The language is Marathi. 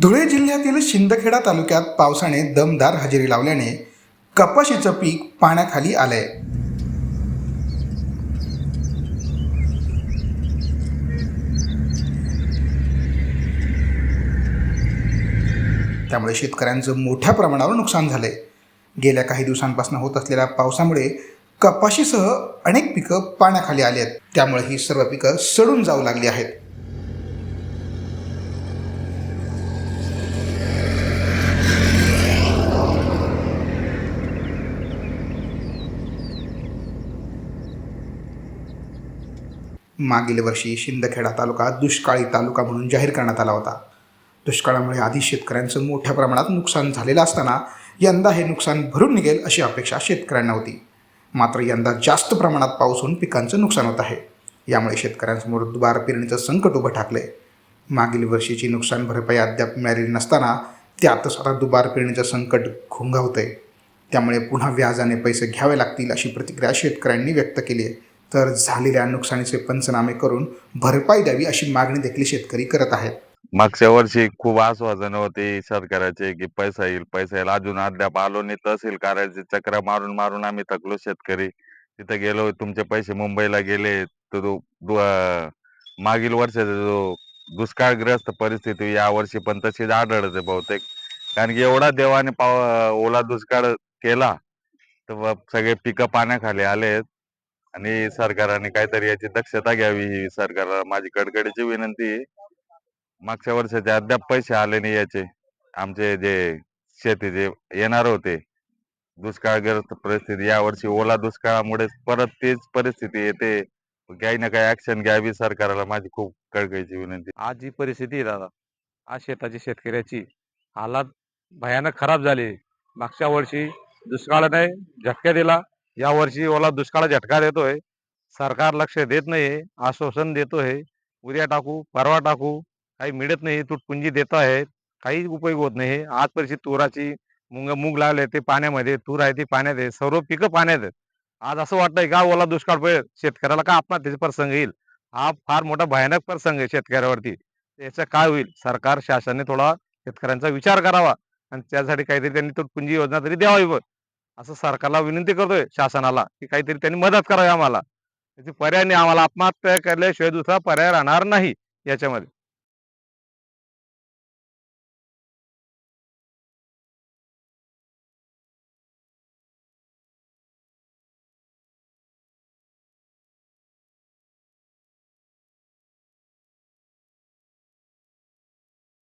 धुळे जिल्ह्यातील शिंदखेडा तालुक्यात पावसाने दमदार हजेरी लावल्याने कपाशीचं पीक पाण्याखाली आलंय. त्यामुळे शेतकऱ्यांचं मोठ्या प्रमाणावर नुकसान झालंय. गेल्या काही दिवसांपासून होत असलेल्या पावसामुळे कपाशीसह अनेक पिकं पाण्याखाली आली आहेत त्यामुळे ही सर्व पिकं सडून जाऊ लागली आहेत. मागील वर्षी शिंदखेडा तालुका दुष्काळी तालुका म्हणून जाहीर करण्यात आला होता. दुष्काळामुळे आधी शेतकऱ्यांचं मोठ्या प्रमाणात नुकसान झालेलं असताना यंदा हे नुकसान भरून निघेल अशी अपेक्षा शेतकऱ्यांना होती. मात्र यंदा जास्त प्रमाणात पाऊस होऊन पिकांचं नुकसान होत आहे. यामुळे शेतकऱ्यांसमोर दुबार पेरणीचं संकट उभं ठाकलंय. मागील वर्षीची नुकसान भरपाई अद्याप मिळालेली नसताना त्यातच आता दुबार पेरणीचं संकट घोंघावतंय. त्यामुळे पुन्हा व्याजाने पैसे घ्यावे लागतील अशी प्रतिक्रिया शेतकऱ्यांनी व्यक्त केली आहे. तर झालेल्या नुकसानीचे पंचनामे करून भरपाई द्यावी अशी मागणी देखील शेतकरी करत आहेत. मागच्या वर्षी खूप आश्वासन होते सरकाराचे की पैसा येईल पैसा येईल. अजून अद्याप आलो नाही तहसील कार्याचे चक्र मारून मारून आम्ही थकलो शेतकरी. तिथे गेलो तुमचे पैसे मुंबईला गेले तर दु- मागील वर्षाचा जो दुष्काळग्रस्त परिस्थिती या वर्षी पण तशीच आढळते बहुतेक. कारण की एवढा देवाने पाव ओला दुष्काळ केला तर सगळे पिकं पाण्याखाली आलेत. आणि सरकारने काहीतरी याची दक्षता घ्यावी ही सरकारला माझी कडकडीची विनंती आहे. मागच्या वर्षाचे अद्याप पैसे आले नाही याचे. आमचे जे शेतीचे येणार होते दुष्काळग्रस्त परिस्थिती या वर्षी ओला दुष्काळामुळे परत तीच परिस्थिती येते. काही ना काही ऍक्शन घ्यावी सरकारला माझी खूप कळकळीची विनंती आज जी परिस्थिती आहे दादा आज शेताची शेतकऱ्याची हालात भयानक खराब झाली. मागच्या वर्षी दुष्काळाने झटका दिला. या वर्षी ओला दुष्काळ झटका देतोय सरकार लक्ष देत नाही आश्वासन देतोय उद्या टाकू परवा टाकू काही मिळत नाही तुटपुंजी देत आहेत. काही उपयोग होत नाही. आज परिस्थिती तुराची मुंग मूग लावले ते पाण्यामध्ये तूर आहे ती पाण्यात आहे. सर्व पिकं पाण्यात आहेत. आज असं वाटतंय का ओला दुष्काळ पडेल? शेतकऱ्याला का आत्महत्येचा प्रसंग येईल? हा फार मोठा भयानक प्रसंग आहे शेतकऱ्यावरती. याचं काय होईल? सरकार शासनाने थोडा शेतकऱ्यांचा विचार करावा. आणि त्यासाठी काहीतरी त्यांनी तुटपुंजी योजना तरी द्यावी बघ असं सरकारला विनंती करतोय शासनाला की काहीतरी त्यांनी मदत करावी आम्हाला. त्याची पर्याय नाही आम्हाला आत्महत्या केल्याशिवाय दुसरा पर्याय राहणार नाही याच्यामध्ये.